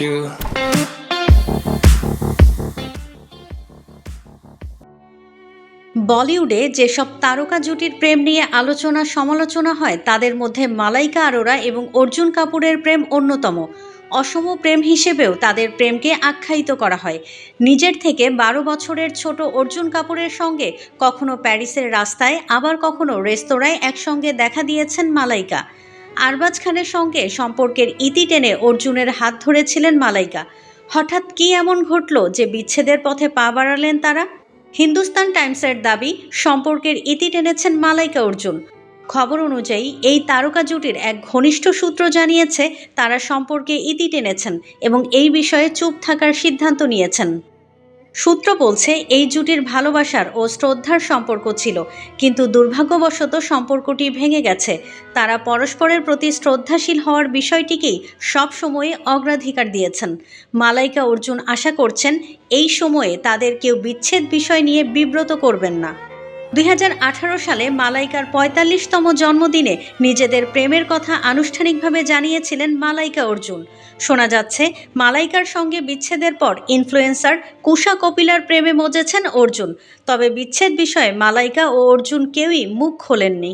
you. বলিউডে যেসব তারকা জুটির প্রেম নিয়ে আলোচনা সমালোচনা হয়, তাদের মধ্যে মালাইকা আরোরা এবং অর্জুন কাপুরের প্রেম অন্যতম। অসম প্রেম হিসেবেও তাদের প্রেমকে আখ্যায়িত করা হয়। নিজের থেকে বারো বছরের ছোট অর্জুন কাপুরের সঙ্গে কখনো প্যারিসের রাস্তায়, আবার কখনো রেস্তোরাঁয় একসঙ্গে দেখা দিয়েছেন মালাইকা। আরবাজ খানের সঙ্গে সম্পর্কের ইতি টেনে অর্জুনের হাত ধরেছিলেন মালাইকা। হঠাৎ কি এমন ঘটল যে বিচ্ছেদের পথে পা বাড়ালেন তারা? হিন্দুস্তান টাইমসের দাবি, সম্পর্কের ইতি টেনেছেন মালাইকা অর্জুন। খবর অনুযায়ী, এই তারকা জুটির এক ঘনিষ্ঠ সূত্র জানিয়েছে, তারা সম্পর্কে ইতি টেনেছেন এবং এই বিষয়ে চুপ থাকার সিদ্ধান্ত নিয়েছেন। সূত্র বলছে, এই জুটির ভালোবাসার ও শ্রদ্ধার সম্পর্ক ছিল, কিন্তু দুর্ভাগ্যবশত সম্পর্কটি ভেঙে গেছে। তারা পরস্পরের প্রতি শ্রদ্ধাশীল হওয়ার বিষয়টিকেই সবসময়ে অগ্রাধিকার দিয়েছেন। মালাইকা অর্জুন আশা করছেন, এই সময়ে তাদের কেউ বিচ্ছেদ বিষয় নিয়ে বিব্রত করবেন না। দুই হাজার আঠারো সালে মালাইকার পঁয়তাল্লিশতম জন্মদিনে নিজেদের প্রেমের কথা আনুষ্ঠানিকভাবে জানিয়েছিলেন মালাইকা অর্জুন। শোনা যাচ্ছে, মালাইকার সঙ্গে বিচ্ছেদের পর ইনফ্লুয়েন্সার কুশা কপিলার প্রেমে মজেছেন অর্জুন। তবে বিচ্ছেদ বিষয়ে মালাইকা ও অর্জুন কেউই মুখ খোলেননি।